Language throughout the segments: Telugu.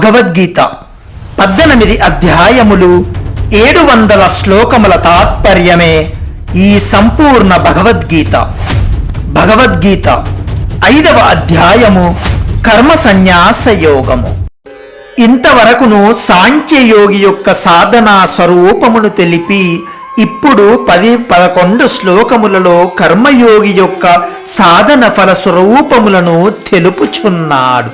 భగవద్గీత పద్దెనిమిది అధ్యాయములు ఏడు వందల శ్లోకముల తాత్పర్యమే ఈ సంపూర్ణ భగవద్గీత. భగవద్గీత ఐదవ అధ్యాయము కర్మ సన్యాస యోగము. ఇంతవరకును సాంఖ్యయోగి యొక్క సాధనా స్వరూపమును తెలిపి ఇప్పుడు పది పదకొండు శ్లోకములలో కర్మయోగి యొక్క సాధన ఫల స్వరూపములను తెలుపుచున్నాడు.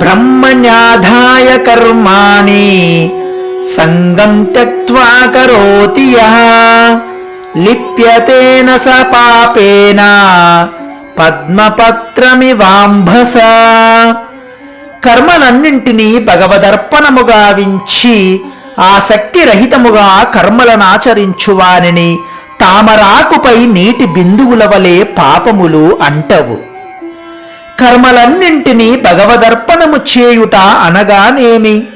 బ్రహ్మణ్యాధాయ కర్మాణి సంగం త్యక్వా కరోతి యః లిప్యతేన స పాపేన పద్మపత్రమివాంభస కర్మలన్నింటినీ భగవదర్పణముగా వించి ఆ శక్తి రహితముగా కర్మలనాచరించువానిని తామరాకుపై నీటి బిందువుల వలె పాపములు అంటవు। కర్మలన్నింటినీ భగవదర్పణము చేయుట అనగానేమి?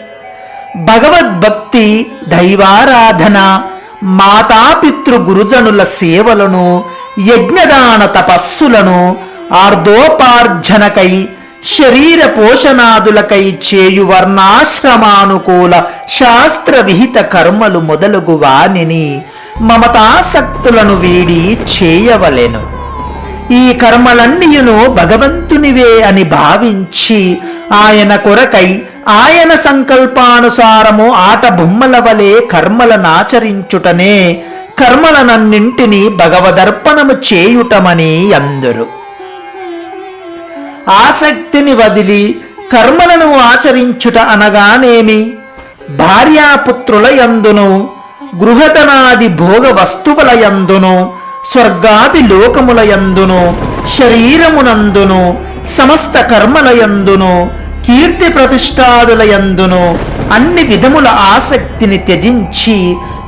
భగవద్భక్తి దైవారాధన మాతాపితృ గురుజనుల సేవలను యజ్ఞదాన తపస్సులను ఆర్ధోపార్జనకై శరీర పోషణాదులకై చేయు వర్ణాశ్రమానుకూల శాస్త్ర విహిత కర్మలు మొదలగు వానిని మమతాసక్తులను వీడి చేయవలెను. ఈ కర్మలన్నీయును భగవంతునివే అని భావించి ఆయన కొరకై ఆయన సంకల్పానుసారము ఆట బొమ్మల వలె కర్మలనాచరించుటనే కర్మలనన్నింటినీ భగవదర్పణము చేయుటమని అందరు. ఆసక్తిని వదిలి కర్మలను ఆచరించుట అనగానేమి? భార్యాపుత్రుల యందును గృహధనాది భోగ వస్తువుల యందును స్వర్గాది లోకముల యందును శరీరమునందును సమస్త కర్మల యందును కీర్తి ప్రతిష్టాదుల యందును అన్ని విధముల ఆసక్తిని త్యజించి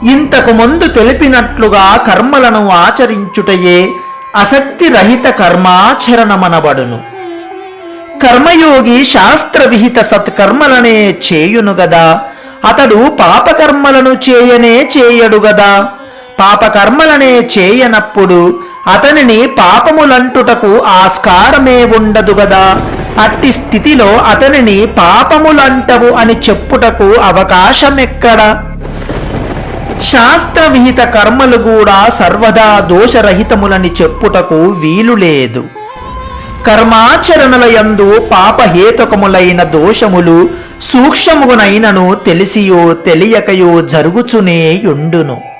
ఇంతకు ముందు తెలిపినట్లుగా కర్మలను ఆచరించుటయే అసక్తి రహిత కర్మాచరణమనబడును. కర్మయోగి శాస్త్ర విహిత సత్కర్మలనే చేయును గదా అతడు పాపకర్మలను చేయనే చేయడు గదా పాపకర్మలనే చేయనప్పుడు అతనిని పాపములంటుటకు ఆస్కారమే ఉండదు గదా. అట్టి స్థితిలో అతనిని పాపములంటవు అని చెప్పుటకు అవకాశమెక్కడ? శాస్త్ర విహిత కర్మలు కూడా సర్వదా దోషరహితములని చెప్పుటకు వీలు లేదు. కర్మాచరణల యందు పాపహేతుకములైన దోషములు సూక్ష్మమునైనను తెలిసియో తెలియకయో జరుగుచునే యుండును.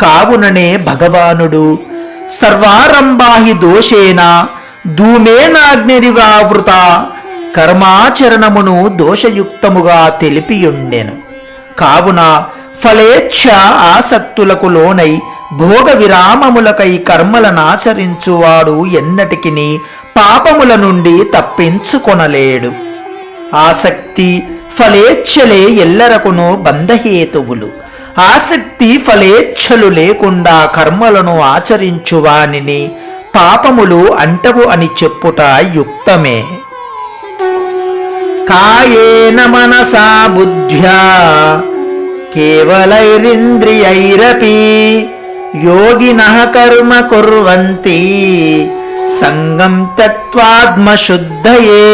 కావుననే భగవానుడు. సర్వారంభాహి దోషేన ధూమేనాగ్నిరివావృత కర్మాచరణమును దోషయుక్తముగా తెలిపియుండెను. కావున ఫలేచ్ఛ ఆసక్తులకు లోనై భోగ విరామములకై కర్మలనాచరించువాడు ఎన్నటికిని పాపముల నుండి తప్పించుకొనలేడు. ఆసక్తి ఫలేచ్ఛలే ఎల్లరకును బంధహేతువులు. ఆసక్తి ఫలేచ్ఛలు లేకుండా కర్మలను ఆచరించువానిని పాపములు అంటవు అని చెప్పుట యుక్తమే. కాయేన మనసా బుద్ధ్యా కేవలైరింద్రియైరపి యోగిన కర్మ కుర్వంతి సంగం తత్వాత్మశుద్ధయే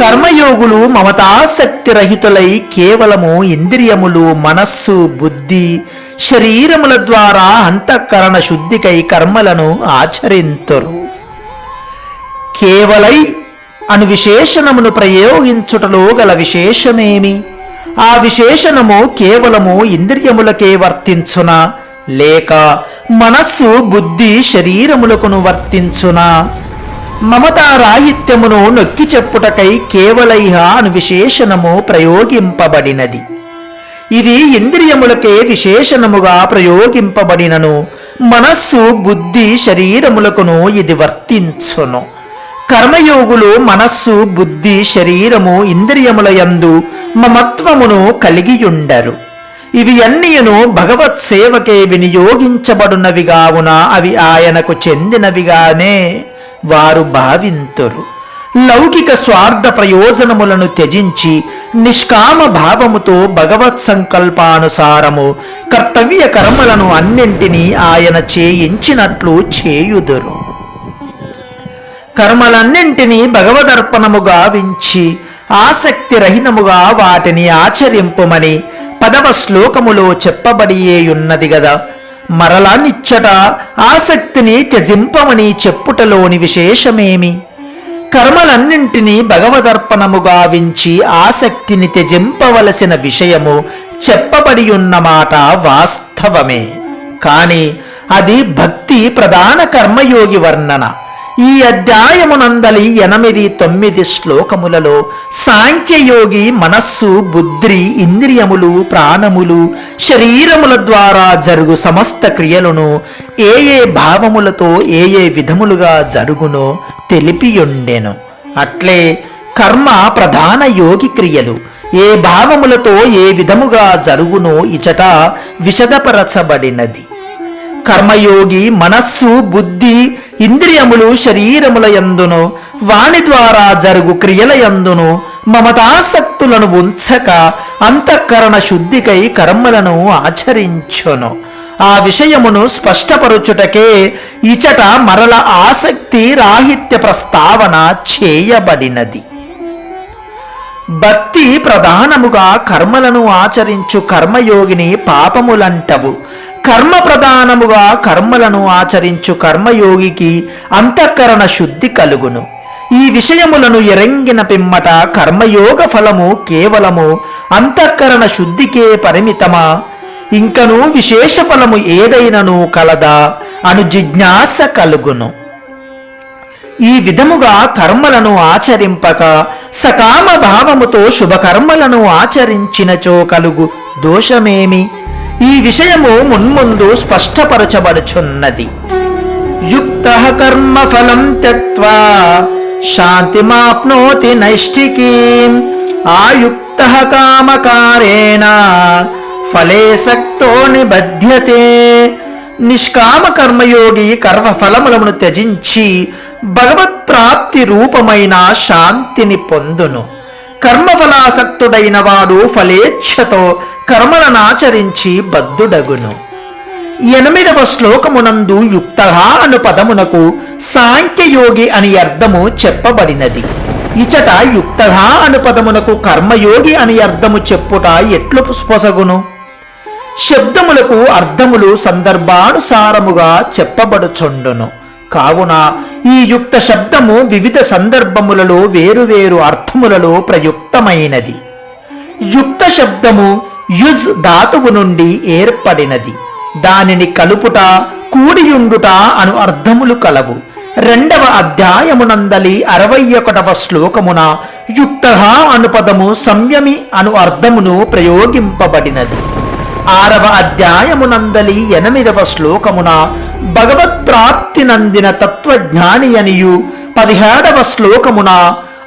కర్మయోగులు మమతాసక్తి రహితులై కేవలము ఇంద్రియములు మనస్సు బుద్ధి శరీరముల ద్వారా అంతఃకరణ శుద్ధికై కర్మలను ఆచరింతురు. కేవలై అను విశేషణమును ప్రయోగించుటలో గల విశేషమేమి? ఆ విశేషణము కేవలము ఇంద్రియములకే వర్తించునా? లేక మనస్సు బుద్ధి శరీరములకును వర్తించునా? మమతారాహిత్యమును నొక్కి చెప్పుటకై కేవలైహ అను విశేషణము ప్రయోగింపబడినది. ఇది ఇంద్రియములకే విశేషణముగా ప్రయోగింపబడినను. మనస్సు బుద్ధి శరీరములకును ఇది వర్తించును. కర్మయోగులు మనస్సు బుద్ధి శరీరము ఇంద్రియముల యందు మమత్వమును కలిగియుండరు. ఇవి అన్నీయును భగవత్ సేవకే వినియోగించబడినవిగావున అవి ఆయనకు చెందినవిగానే వారు భావింతురు. లౌకిక స్వార్థ ప్రయోజనములను త్యజించి నిష్కామ భావముతో భగవత్ సంకల్పానుసారము కర్తవ్య కర్మలను అన్నింటినీ ఆయన చేయించినట్లు చేయుదురు. కర్మలన్నింటినీ భగవదర్పణముగా వించి ఆసక్తి రహితముగా వాటిని ఆచరింపుమని పదవ శ్లోకములో చెప్పబడియేయున్నది గదా. మరలా నిచ్చట ఆసక్తిని త్యజింపమని చెప్పుటలోని విశేషమేమి? కర్మలన్నింటినీ భగవదర్పణముగా వించి ఆసక్తిని త్యజింపవలసిన విషయము చెప్పబడి మాట వాస్తవమే. కాని అది భక్తి ప్రధాన కర్మయోగి వర్ణన. ఈ అధ్యాయమునందలి ఎనిమిది తొమ్మిది శ్లోకములలో సాంఖ్యయోగి మనస్సు బుద్ధి ఇంద్రియములు ప్రాణములు శరీరముల ద్వారా జరుగు సమస్త క్రియలను ఏ ఏ భావములతో ఏ ఏ విధములుగా జరుగునో తెలిపియుండెను. అట్లే కర్మ ప్రధాన యోగి క్రియలు. ఏ భావములతో ఏ విధముగా జరుగునో ఇచట విశదపరచబడినది. కర్మయోగి మనస్సు బుద్ధి ఇంద్రియములు శరీరముల యందును వాని ద్వారా జరుగు క్రియల యందును మమతాసక్తులను ఉంచక అంతఃకరణ శుద్ధికై కర్మలను ఆచరించును. ఆ విషయమును స్పష్టపరుచుటకే ఇచట మరల ఆసక్తి రాహిత్య ప్రస్తావన చేయబడినది. భక్తి ప్రధానముగా కర్మలను ఆచరించు కర్మయోగిని పాపములంటవు. కర్మ ప్రధానముగా కర్మలను ఆచరించు కర్మయోగికి అంతఃకరణ శుద్ధి కలుగును. ఈ విషయములను ఎరంగిన పిమ్మట కర్మయోగ ఫలము కేవలము అంతఃకరణ శుద్ధికే పరిమితమా? ఇంకను విశేష ఫలము ఏదైనను కలదా? అను జిజ్ఞాస కలుగును. ఈ విధముగా కర్మలను ఆచరింపక సకామ భావముతో శుభకర్మలను ఆచరించినచో కలుగు దోషమేమి? ఈ విషయము మున్ముందు స్పష్టపరచబడుచున్నది. యుక్త కర్మ ఫలం త్యక్వా శాంతిమాప్నోతి నైష్టికీ ఆయుక్త కామకారేణ ఫలే సక్తో నిబధ్యతే. నిష్కామ కర్మయోగి కర్మ ఫలములను త్యజించి భగవత్ ప్రాప్తి రూపమైన శాంతిని పొందును. కర్మఫలాసక్తుడైన వాడు ఫలేచ్ఛతో కర్మలనాచరించి బద్ధుడగును. ఎనిమిదవ శ్లోకమునందు యుక్త అను పదమునకు సాంఖ్యయోగి అని అర్థము చెప్పబడినది. ఇచట యుక్త అను పదమునకు కర్మయోగి అని అర్థము చెప్పుట ఎట్లు పొసగును? శబ్దములకు అర్థములు సందర్భానుసారముగా చెప్పబడుచుండును. కావున ఈ యుక్త శబ్దము వివిధ సందర్భములలో వేరువేరు అర్థములలో ప్రయుక్తమైనది. యుక్త శబ్దము యుజ్ ధాతువు నుండి ఏర్పడినది. దానిని కలుపుట కూడియుండుట అను అర్థములు కలవు. రెండవ అధ్యాయమునందలి అరవై ఒకటవ శ్లోకమున యుక్త అను పదము సంయమి అను అర్థమును ప్రయోగింపబడినది. ఆరవ అధ్యాయమునందలి ఎనిమిదవ శ్లోకమున భగవత్ప్రాప్తి నందిన తత్వజ్ఞాని అనియు పదిహేడవ శ్లోకమున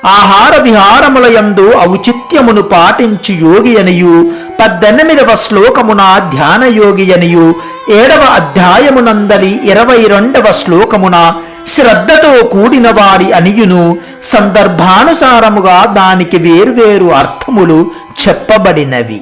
ఆహార విహారములయందు ఔచిత్యమును పాటించు యోగి అనియు పద్దెనిమిదవ శ్లోకమున ధ్యానయోగి అనియు ఏడవ అధ్యాయమునందలి ఇరవై రెండవ శ్లోకమున శ్రద్ధతో కూడిన వాడి అనియును సందర్భానుసారముగా దానికి వేర్వేరు అర్థములు చెప్పబడినవి.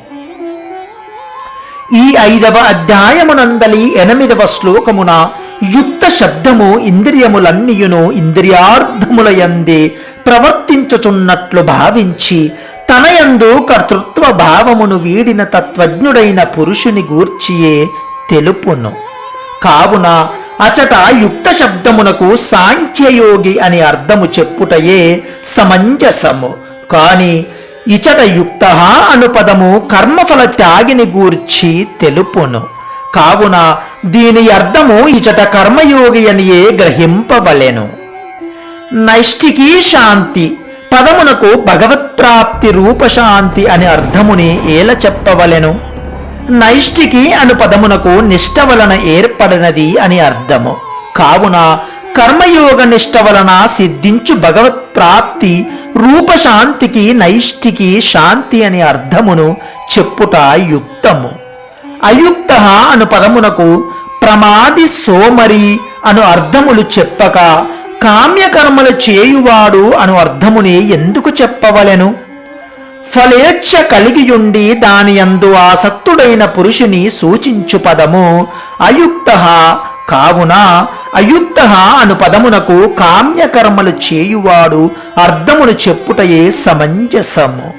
ఈ ఐదవ అధ్యాయమునందలి ఎనిమిదవ శ్లోకమున యుక్త శబ్దము ఇంద్రియములన్నీయును ఇంద్రియార్థములయందే ప్రవర్తించుచున్నట్లు భావించి తనయందు కర్తృత్వ భావమును వీడిన తత్వజ్ఞుడైన పురుషుని గూర్చియే తెలుపును. కావున అచట యుక్త శబ్దమునకు సాంఖ్యయోగి అని అర్థము చెప్పుటయే సమంజసము. కానీ ఇచట యుక్త అను పదము కర్మఫల త్యాగిని గూర్చి తెలుపును. కావున దీని అర్థము ఇచట కర్మయోగి అనియే గ్రహింపవలెను. నైష్టికీ శాంతి పదమునకు భగవత్ప్రాప్తి రూపశాంతి అని అర్థముని ఏల చెప్పవలెను. నైష్టికి అను పదమునకు నిష్ట వలన ఏర్పడినది అని అర్థము. కావున కర్మయోగ నిష్ట వలన సిద్ధించు భగవత్ ప్రాప్తి రూపశాంతికి నైష్టికి శాంతి అని అర్థమును చెప్పుట యుక్తము. అయుక్త అను పదమునకు ప్రమాది సోమరి అను అర్థములు చెప్పక కామ్యకర్మలు చేయువాడు అను అర్థముని ఎందుకు చెప్పవలెను? ఫలేచ్ఛ కలిగియుండి దాని యందు ఆసక్తుడైన పురుషుని సూచించు పదము అయుక్త కావున అయుక్త అను పదమునకు కామ్యకర్మలు చేయువాడు అర్థమును చెప్పుటయే సమంజసము.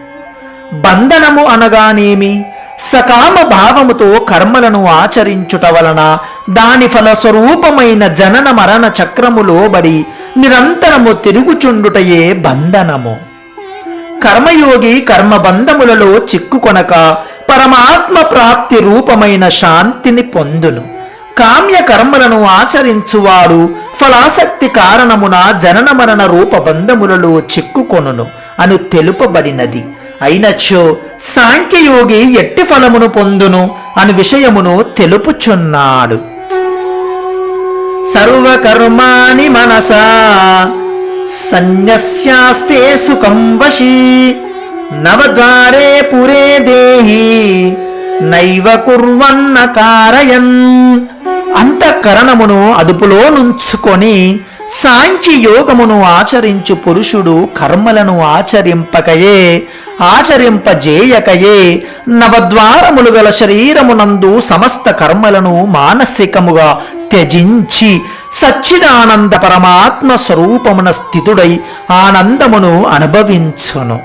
బంధనము అనగానేమి? సకామ భావముతో కర్మలను ఆచరించుట వలన దాని ఫలస్వరూపమైన జనన మరణ చక్రములోబడి నిరంతరము తిరుగుచుండుటయే బంధనము. కర్మయోగి కర్మబంధములలో చిక్కుకొనక పరమాత్మ ప్రాప్తి రూపమైన శాంతిని పొందును. కామ్య కర్మలను ఆచరించువాడు. ఫలాసక్తి కారణమున జనన మరణ రూప బంధములలో చిక్కుకొనును అను తెలుపబడినది. అయినచో సాంఖ్యయోగి ఎట్టి ఫలమును పొందును అను విషయమును తెలుపుచున్నాడు. సర్వకర్మాణి మనసా సన్యస్యాస్తే సుఖం వశీ నవద్వారే పురే దేహి నైవ కుర్వన్న కారయన్ అంతఃకరణమును అదుపులో నుంచుకొని సాంఖ్య యోగమును ఆచరించు పురుషుడు కర్మలను ఆచరింపకయే ఆచరింపజేయకయే. నవద్వారములు గల శరీరమునందు సమస్త కర్మలను మానసికముగా త్యజించి సచ్చిదానంద పరమాత్మ స్వరూపమున స్థితుడై ఆనందమును అనుభవించును.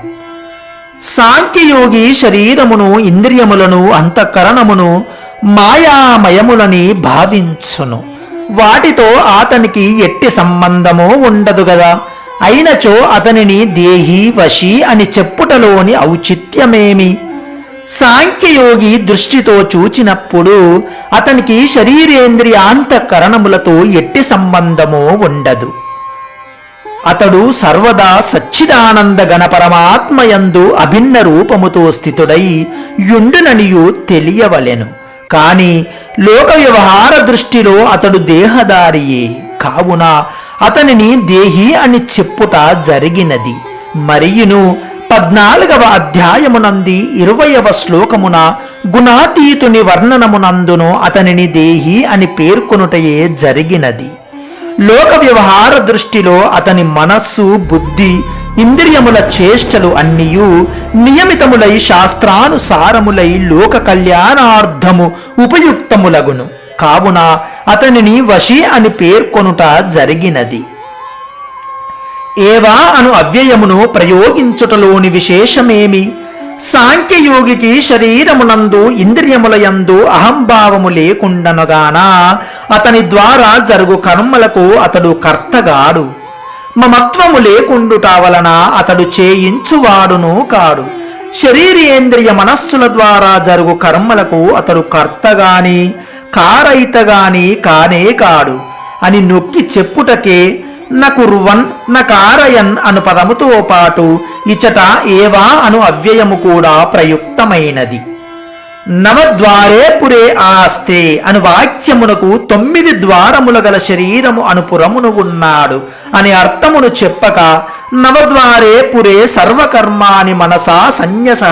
సాంఖ్యయోగి శరీరమును ఇంద్రియములను అంతఃకరణమును మాయామయములని భావించును. వాటితో అతనికి ఎట్టి సంబంధమో ఉండదు గదా. అయినచో అతనిని దేహి వశి అని చెప్పుటలోని ఔచిత్యమేమి? సాంఖ్యయోగి దృష్టితో చూచినప్పుడు అతనికి శరీరేంద్రియాంతఃకరణములతో ఎట్టి సంబంధమో ఉండదు. అతడు సర్వదా సచ్చిదానంద గణపరమాత్మయందు అభిన్న రూపముతో స్థితుడై యుండుననియు తెలియవలెను. కానీ లోక వ్యవహార దృష్టిలో అతడు దేహదారియే కావున అతనిని దేహి అని చెప్పుట జరిగినది. మరియును పద్నాలుగవ అధ్యాయమునంది ఇరవయవ శ్లోకమున గుణాతీతుని వర్ణనమునందును అతనిని దేహి అని పేర్కొనుటయే జరిగినది. లోక వ్యవహార దృష్టిలో అతని మనస్సు బుద్ధి ఇంద్రియముల చేష్టలు అన్నియు నియమితములై శాస్త్రానుసారములై లోక కళ్యాణార్థము ఉపయుక్తములగును. కావున అతనిని వశి అని పేర్కొనుట జరిగినది. ఏవా అను అవ్యయమును ప్రయోగించుటలోని విశేషమేమి? సాంఖ్యయోగికి శరీరమునందు ఇంద్రియములయందు అహంభావము లేకుండనగాన అతని ద్వారా జరుగు కర్మలకు అతడు కర్తగాడు. మమత్వము లేకుండుట వలన అతడు చేయించువాడును కాడు. శరీరేంద్రియ మనస్సుల ద్వారా జరుగు కర్మలకు అతడు కర్తగాని కారైతగాని కానే కాడు. అని నొక్కి చెప్పుటకే నకుర్వన్ నకారయన్ అను పదముతో పాటు ఇచట ఏవా అను అవ్యయము కూడా ప్రయుక్తమైనది. నవద్వారే పురే ఆస్తే అను వాక్యమునకు తొమ్మిది ద్వారముల గల శరీరము అనుపురమును ఉన్నాడు అని అర్థమును చెప్పక నవద్వారే పురే సర్వకర్మాని మనసా సన్యస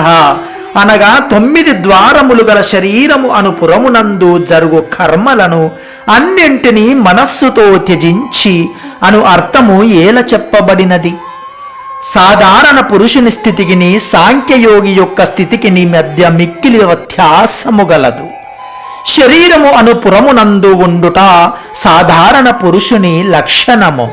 అనగా తొమ్మిది ద్వారములు గల శరీరము అను పురమునందు జరుగు కర్మలను అన్నింటినీ మనస్సుతో త్యజించి అను అర్థము ఏల చెప్పబడినది? సాధారణ పురుషుని స్థితికిని సాంఖ్యయోగి యొక్క స్థితికిని మధ్య మిక్కిలి వ్యత్యాసము గలదు. శరీరము అను పురమునందు ఉండుట సాధారణ పురుషుని లక్షణము.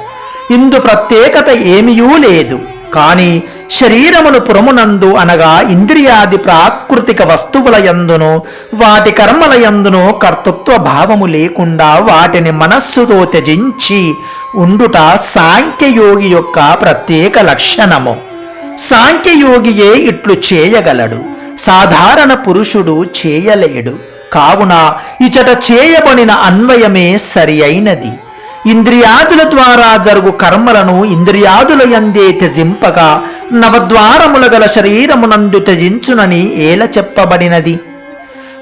ఇందు ప్రత్యేకత ఏమియూ లేదు. కానీ శరీరములు పురమునందు అనగా ఇంద్రియాది ప్రాకృతిక వస్తువుల యందును వాటి కర్మల యందును కర్తృత్వ భావము లేకుండా వాటిని మనస్సుతో త్యజించి ఉండుట సాంఖ్యయోగి యొక్క ప్రత్యేక లక్షణము. సాంఖ్యయోగియే ఇట్లు చేయగలడు. సాధారణ పురుషుడు చేయలేడు. కావున ఇచట చేయబడిన అన్వయమే సరి అయినది. ఇంద్రియాదుల ద్వారా జరుగు కర్మలను ఇంద్రియాదుల యందే త్యజింపగా నవద్వారముల గల శరీరమునందు త్యజించునని ఏల చెప్పబడినది?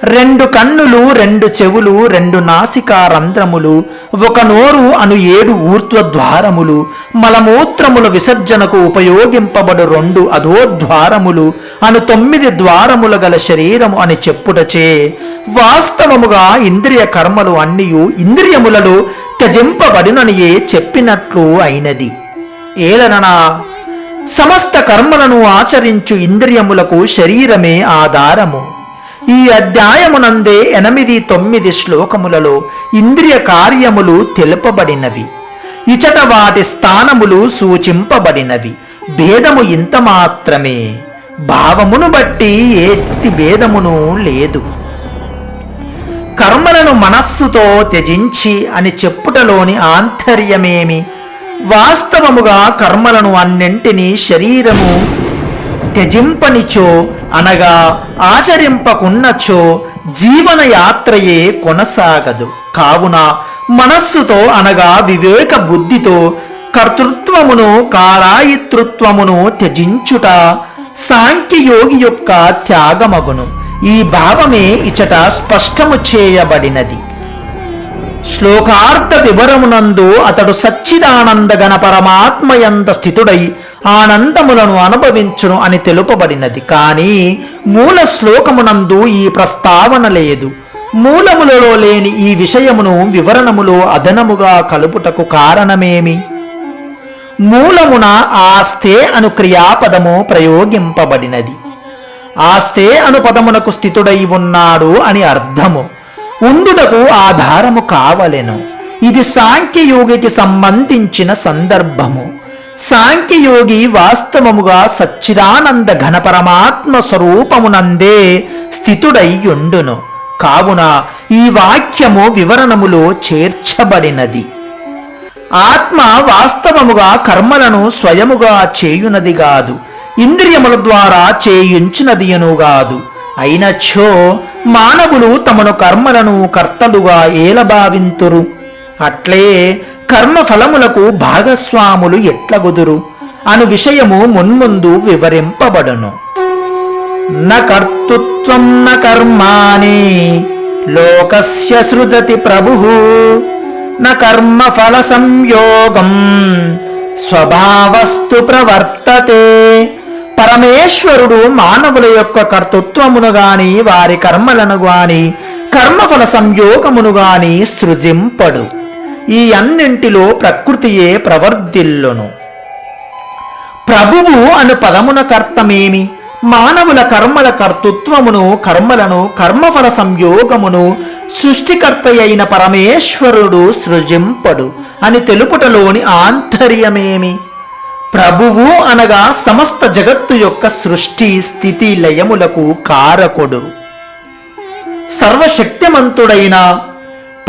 రెండు కన్నులు రెండు చెవులు రెండు నాసికా రంధ్రములు ఒక నోరు అను ఏడు ఊర్ధ్వద్వారములు మలమూత్రముల విసర్జనకు ఉపయోగింపబడు రెండు అధోద్వారములు అను తొమ్మిది ద్వారముల గల శరీరము అని చెప్పుటచే వాస్తవముగా ఇంద్రియ కర్మలు అన్నియు ఇంద్రియములలో త్యజింపబడిననియే చెప్పినట్లు అయినది. ఏలననా? సమస్త కర్మలను ఆచరించు ఇంద్రియములకు శరీరమే ఆధారము. ఈ అధ్యాయమునందే ఎనిమిది తొమ్మిది శ్లోకములలో ఇంద్రియ కార్యములు తెలుపబడినవి. ఇచట వాటి స్థానములు సూచింపబడినవి. భేదము ఇంత మాత్రమే. భావమును బట్టి ఎట్టి భేదమును లేదు. కర్మలను మనస్సుతో త్యజించి అని చెప్పుటలోని ఆంతర్యమేమి? వాస్తవముగా కర్మలను అన్నింటినీ శరీరము త్యజింపనిచో అనగా ఆచరింపకున్నచో జీవన యాత్రయే కొనసాగదు. కావున మనస్సుతో అనగా వివేక బుద్ధితో కర్తృత్వమును కారాయితృత్వమును త్యజించుట సాంఖ్యయోగి యొక్క త్యాగమగును. ఈ భావమే ఇచట స్పష్టము చేయబడినది. శ్లోకార్థ వివరమునందు అతడు సచ్చిదానందగణ పరమాత్మయంత స్థితుడై ఆనందములను అనుభవించును అని తెలుపబడినది. కానీ మూల శ్లోకమునందు ఈ ప్రస్తావన లేదు. మూలములలో లేని ఈ విషయమును వివరణములో అదనముగా కలుపుటకు కారణమేమి? మూలమున ఆస్తే అను క్రియాపదము ప్రయోగింపబడినది. ఆస్తే అను పదమునకు స్థితుడై ఉన్నాడు అని అర్థము. ఉండుటకు ఆధారము కావలెను. ఇది సాంఖ్యయోగికి సంబంధించిన సందర్భము. సాంఖ్యయోగి వాస్తవముగా సచ్చిదానంద ఘనపరమాత్మ స్వరూపమునందే స్థితుడైండును కావున ఈ వాక్యము వివరణములో చేర్చబడినది. ఆత్మ వాస్తవముగా కర్మలను స్వయముగా చేయునది కాదు. ఇంద్రియముల ద్వారా చేయించినదియనుగాదు అయినచ్చో మానవులు తమను కర్మలను కర్తలుగా ఏలభావింతురు. అట్లే కర్మ ఫలములకు భాగస్వాములు ఎట్లగుదురు? అను విషయము మున్ముందు వివరింపబడును. న కర్తృత్వం న కర్మాణి లోకస్య సృజతి ప్రభు. న కర్మఫల సంయోగం స్వభావస్తు ప్రవర్తతే. పరమేశ్వరుడు మానవుల యొక్క కర్తృత్వమును గాని వారి కర్మలను గాని కర్మఫల సంయోగమును గాని సృజింపడు. ఈ అన్నింటిలో ప్రకృతియే ప్రవర్ధిల్లును. ప్రభువు అను పదమున కర్తమేమి? మానవుల కర్మల కర్తృత్వమును కర్మలను కర్మఫల సంయోగమును సృష్టికర్త అయిన పరమేశ్వరుడు సృజింపడు అని తెలుపుటలోని ఆంతర్యమేమి? ప్రభువు అనగా సమస్త జగత్తు యొక్క సృష్టి స్థితి లయములకు కారకుడు. సర్వశక్తిమంతుడైన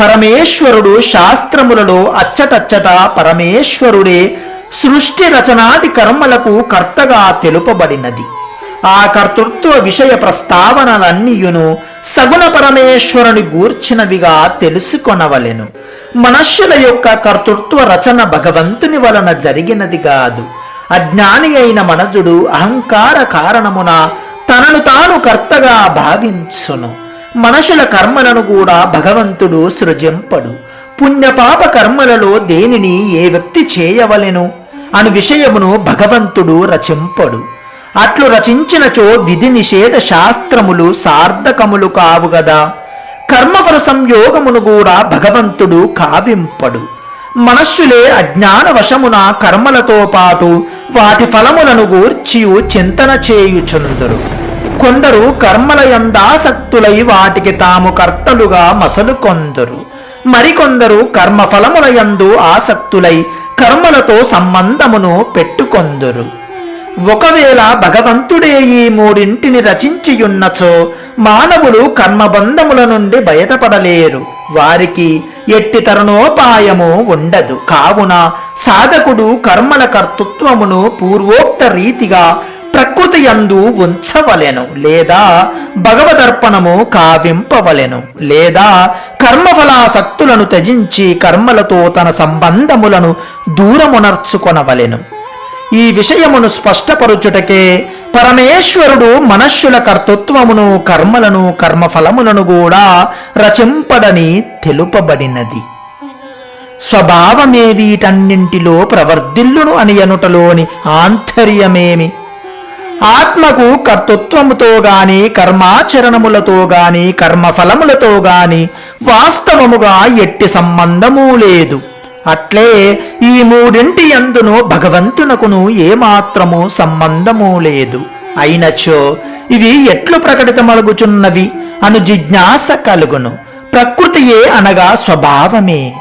పరమేశ్వరుడు శాస్త్రములలో అచ్చటచ్చట పరమేశ్వరుడే సృష్టి రచనాది కర్మలకు కర్తగా తెలుపబడినది. ఆ కర్తృత్వ విషయ ప్రస్తావనలన్నీయును సగుణ పరమేశ్వరుని గూర్చినవిగా తెలుసుకొనవలెను. మనుష్యుల యొక్క కర్తృత్వ రచన భగవంతుని వలన జరిగినది కాదు. అజ్ఞాని అయిన మనజుడు అహంకార కారణమున తనను తాను కర్తగా భావించును. మనుషుల కర్మలను కూడా భగవంతుడు సృజింపడు. పుణ్యపాప కర్మలలో దేనిని ఏ వ్యక్తి చేయవలెను? అను విషయమును భగవంతుడు రచింపడు. అట్లు రచించినచో విధి నిషేధ శాస్త్రములు సార్థకములు కావు గదా. కర్మఫల సంయోగమును కూడా భగవంతుడు కావింపడు. మనస్సులే అజ్ఞాన వశమున కర్మలతో పాటు వాటి ఫలములను గూర్చియు చింతన చేయుచుందరు. కొందరు కర్మల యందాసక్తులై వాటికి తాము కర్తలుగా మసలు కొందరు మరికొందరు కర్మఫలముల యందు ఆసక్తులై కర్మలతో సంబంధమును పెట్టుకొందరు. ఒకవేళ భగవంతుడే ఈ మూడింటిని రచించియున్నచో మానవులు కర్మబంధముల నుండి బయటపడలేరు. వారికి ఎట్టి తరుణోపాయము ఉండదు. కావున సాధకుడు కర్మల కర్తృత్వమును పూర్వోక్త రీతిగా ప్రకృతి యందు ఉంచవలెను లేదా భగవదర్పణము కావింపవలెను లేదా కర్మఫలాసక్తులను త్యజించి కర్మలతో తన సంబంధములను దూరమునర్చుకొనవలెను. ఈ విషయమును స్పష్టపరుచుటకే పరమేశ్వరుడు మనష్యుల కర్తృత్వమును కర్మలను కర్మఫలములను కూడా రచింపడని తెలుపబడినది. స్వభావమే వీటన్నింటిలో ప్రవర్ధిల్లును అని అనుటలోని ఆంతర్యమేమి? ఆత్మకు కర్తృత్వముతో గాని కర్మాచరణములతో గాని కర్మఫలములతో గాని వాస్తవముగా ఎట్టి సంబంధము లేదు. అట్లే ఈ మూడింటి అందును భగవంతునకును ఏమాత్రము సంబంధము లేదు. అయినచో ఇవి ఎట్లు ప్రకటితమలుగుచున్నవి? అను జిజ్ఞాస కలుగును. ప్రకృతియే అనగా స్వభావమే.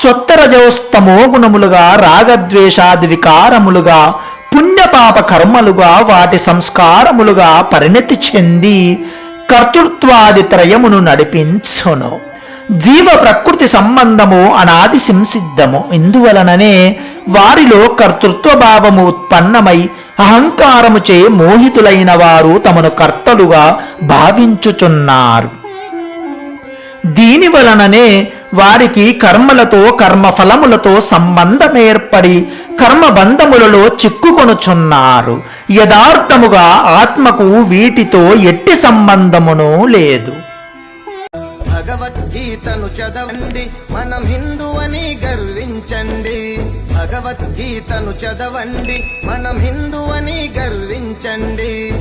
స్వత్తరజోస్తమో గుణములుగా రాగద్వేషాది వికారములుగా పుణ్యపాప కర్మలుగా వాటి సంస్కారములుగా పరిణతి చెంది కర్తృత్వాది త్రయమును నడిపించును. జీవ ప్రకృతి సంబంధము అనాది సంసిద్ధము ఇందువలననే వారిలో కర్తృత్వ భావము ఉత్పన్నమై అహంకారముచే మోహితులైన వారు తమను కర్తలుగా భావించుచున్నారు. దీని వలననే వారికి కర్మలతో కర్మఫలములతో సంబంధం ఏర్పడి కర్మబంధములలో చిక్కుకొనుచున్నారు. యథార్థముగా ఆత్మకు వీటితో ఎట్టి సంబంధమును లేదు. భగవత్ భగవద్గీతను చదవండి మనం హిందూ అని గర్వించండి. భగవద్గీతను చదవండి మనం హిందూ అని గర్వించండి.